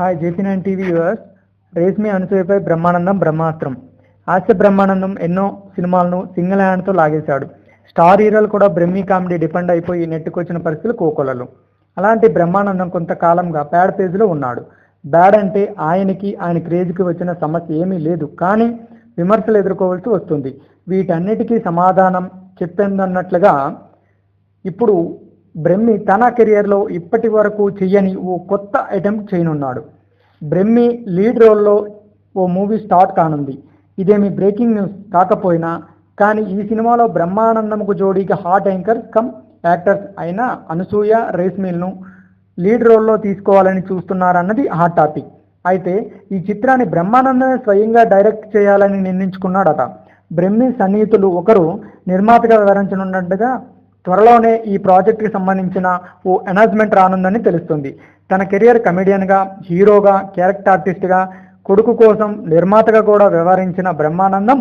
Hi JC nine TV yours Reshmi అనుసూయపై Brahmanandam బ్రహ్మాస్త్రం హాస్య బ్రహ్మానందం ఎన్నో సినిమాలను సింగిల్ హ్యాండ్తో లాగేశాడు. స్టార్ హీరోలు కూడా బ్రహ్మీ కామెడీ డిపెండ్ అయిపోయి నెట్టుకొచ్చిన పరిస్థితులు కోకొలలు. అలాంటి బ్రహ్మానందం కొంతకాలంగా బ్యాడ్ పేజ్లో ఉన్నాడు. బ్యాడ్ అంటే ఆయనకి ఆయన క్రేజ్కి వచ్చిన సమస్య ఏమీ లేదు. కానీ విమర్శలు ఎదుర్కోవాల్సి వస్తుంది. వీటన్నిటికీ సమాధానం చెప్పిందన్నట్లుగా ఇప్పుడు బ్రహ్మి తన కెరియర్లో ఇప్పటి వరకు చెయ్యని ఓ కొత్త అటెంప్ట్ చేయనున్నాడు. బ్రహ్మి లీడ్ రోల్లో ఓ మూవీ స్టార్ట్ కానుంది. ఇదేమి బ్రేకింగ్ న్యూస్ కాకపోయినా కానీ ఈ సినిమాలో బ్రహ్మానందంకు జోడీగా హాట్ యాంకర్ కమ్ యాక్టర్స్ అయిన అనసూయ రేస్మిల్ను లీడ్ రోల్లో తీసుకోవాలని చూస్తున్నారన్నది హాట్ టాపిక్. అయితే ఈ చిత్రాన్ని బ్రహ్మానందమే స్వయంగా డైరెక్ట్ చేయాలని నిర్ణయించుకున్నాడట. బ్రహ్మి సన్నిహితులు ఒకరు నిర్మాతగా వివరించనున్నట్టుగా త్వరలోనే ఈ ప్రాజెక్టుకి సంబంధించిన ఓ అనౌన్స్మెంట్ రానుందని తెలుస్తుంది. తన కెరియర్ కమెడియన్గా హీరోగా క్యారెక్టర్ ఆర్టిస్ట్గా కొడుకు కోసం నిర్మాతగా కూడా వ్యవహరించిన బ్రహ్మానందం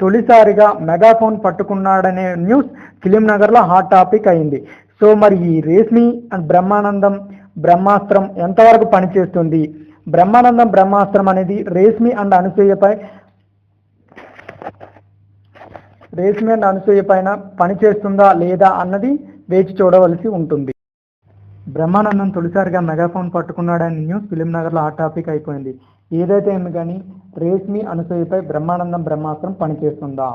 తొలిసారిగా మెగాఫోన్ పట్టుకున్నాడనే న్యూస్ ఫిలిం నగర్లో హాట్ టాపిక్ అయింది. సో మరి ఈ రేష్మి అండ్ బ్రహ్మానందం బ్రహ్మాస్త్రం ఎంతవరకు పనిచేస్తుంది? బ్రహ్మానందం బ్రహ్మాస్త్రం అనేది రేష్మి అండ్ అనసూయపై రేస్మేన్ అనసూయ పైన పనిచేస్తుందా లేదా అన్నది వేచి చూడవలసి ఉంటుంది. బ్రహ్మానందం తొలిసారిగా మెగాఫోన్ పట్టుకున్నాడని న్యూస్ ఫిలిం నగర్లో ఆ టాపిక్ అయిపోయింది. ఏదైతే ఏమి కానీ రేష్మి అనసూయపై బ్రహ్మానందం బ్రహ్మాస్త్రం పనిచేస్తుందా?